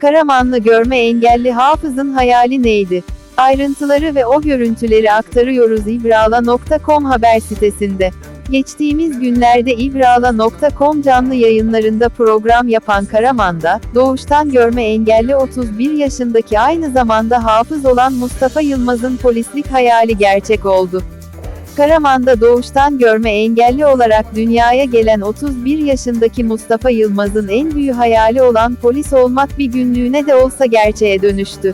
Karamanlı görme engelli hafızın hayali neydi? Ayrıntıları ve o görüntüleri aktarıyoruz ibrala.com haber sitesinde. Geçtiğimiz günlerde ibrala.com canlı yayınlarında program yapan Karaman'da, doğuştan görme engelli 31 yaşındaki aynı zamanda hafız olan Mustafa Yılmaz'ın polislik hayali gerçek oldu. Karaman'da doğuştan görme engelli olarak dünyaya gelen 31 yaşındaki Mustafa Yılmaz'ın en büyük hayali olan polis olmak bir günlüğüne de olsa gerçeğe dönüştü.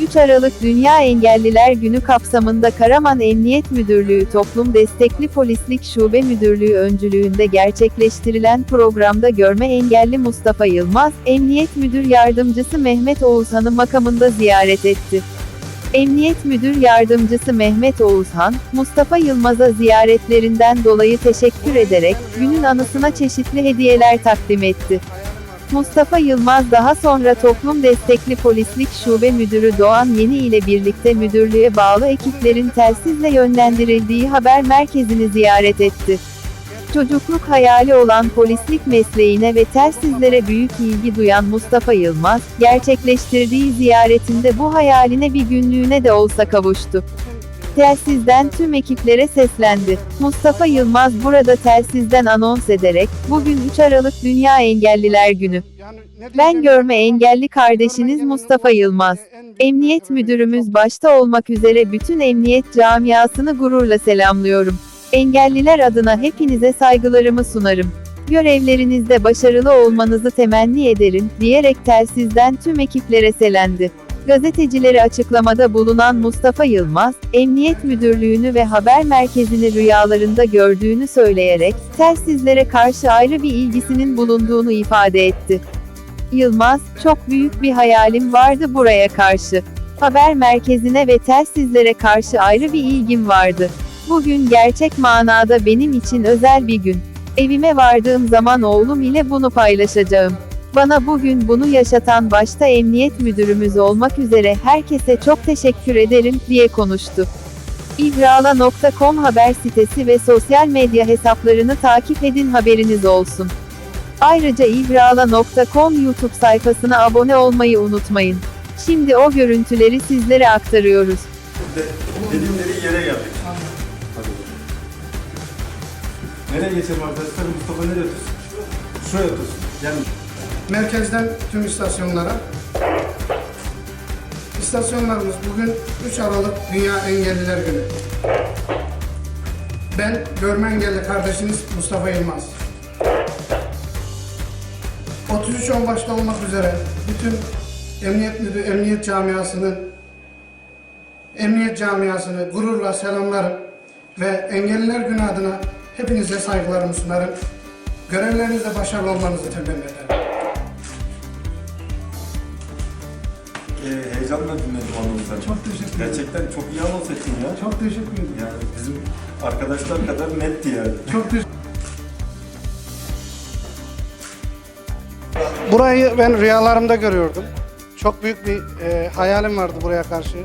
3 Aralık Dünya Engelliler Günü kapsamında Karaman Emniyet Müdürlüğü Toplum Destekli Polislik Şube Müdürlüğü öncülüğünde gerçekleştirilen programda görme engelli Mustafa Yılmaz, Emniyet Müdür Yardımcısı Mehmet Oğuzhan'ı makamında ziyaret etti. Emniyet Müdür Yardımcısı Mehmet Oğuzhan, Mustafa Yılmaz'a ziyaretlerinden dolayı teşekkür ederek, günün anısına çeşitli hediyeler takdim etti. Mustafa Yılmaz daha sonra Toplum Destekli Polislik Şube Müdürü Doğan Yeni ile birlikte müdürlüğe bağlı ekiplerin telsizle yönlendirildiği haber merkezini ziyaret etti. Çocukluk hayali olan polislik mesleğine ve telsizlere büyük ilgi duyan Mustafa Yılmaz, gerçekleştirdiği ziyaretinde bu hayaline bir günlüğüne de olsa kavuştu. Telsizden tüm ekiplere seslendi. Mustafa Yılmaz burada telsizden anons ederek, bugün 3 Aralık Dünya Engelliler Günü. Ben görme engelli kardeşiniz Mustafa Yılmaz. Emniyet müdürümüz başta olmak üzere bütün emniyet camiasını gururla selamlıyorum. Engelliler adına hepinize saygılarımı sunarım. Görevlerinizde başarılı olmanızı temenni ederim, diyerek telsizden tüm ekiplere selendi. Gazetecilere açıklamada bulunan Mustafa Yılmaz, Emniyet Müdürlüğünü ve haber merkezini rüyalarında gördüğünü söyleyerek, telsizlere karşı ayrı bir ilgisinin bulunduğunu ifade etti. Yılmaz, çok büyük bir hayalim vardı buraya karşı. Haber merkezine ve telsizlere karşı ayrı bir ilgim vardı. Bugün gerçek manada benim için özel bir gün. Evime vardığım zaman oğlum ile bunu paylaşacağım. Bana bugün bunu yaşatan başta emniyet müdürümüz olmak üzere herkese çok teşekkür ederim, diye konuştu. İbrala.com haber sitesi ve sosyal medya hesaplarını takip edin haberiniz olsun. Ayrıca İbrala.com YouTube sayfasına abone olmayı unutmayın. Şimdi o görüntüleri sizlere aktarıyoruz. De, dedikleri yere geldik. Nereye geçelim arkadaşlar? Mustafa nereye tutsun? Şuraya tutsun. Yani Merkezden tüm istasyonlara. İstasyonlarımız bugün 3 Aralık Dünya Engelliler Günü. Ben görme engelli kardeşiniz Mustafa Yılmaz. 33 on başta olmak üzere bütün emniyet müdür, emniyet camiasının emniyet camiasını gururla selamlarım ve engelliler günü adına hepinize saygılarımı sunarım. Görevlerinizde başarılı olmanızı temenni ederim. e, heyecanla dinledim anonsu. Çok teşekkür ederim. Gerçekten çok iyi anons ettin ya. Çok teşekkür ederim. Yani bizim arkadaşlar kadar netti yani. Çok teşekkür Burayı ben rüyalarımda görüyordum. Çok büyük bir e, hayalim vardı buraya karşı.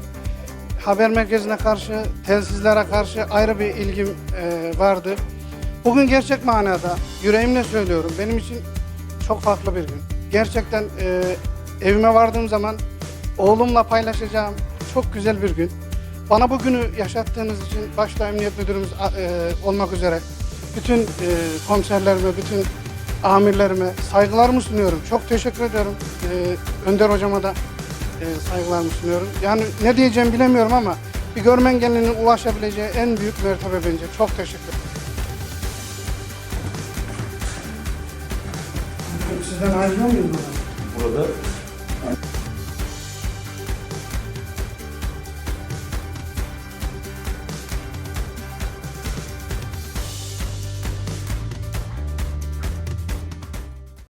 Haber merkezine karşı, telsizlere karşı ayrı bir ilgim e, vardı. Bugün gerçek manada yüreğimle söylüyorum. Benim için çok farklı bir gün. Gerçekten e, evime vardığım zaman oğlumla paylaşacağım çok güzel bir gün. Bana bu günü yaşattığınız için başta emniyet müdürümüz e, olmak üzere bütün e, komiserlerime, bütün amirlerime saygılarımı sunuyorum. Çok teşekkür ediyorum. E, Önder hocama da e, saygılarımı sunuyorum. Yani ne diyeceğimi bilemiyorum ama bir görme engellinin ulaşabileceği en büyük mertebe bence. Çok teşekkür ederim. Sizden ayrılıyor muyum? Burada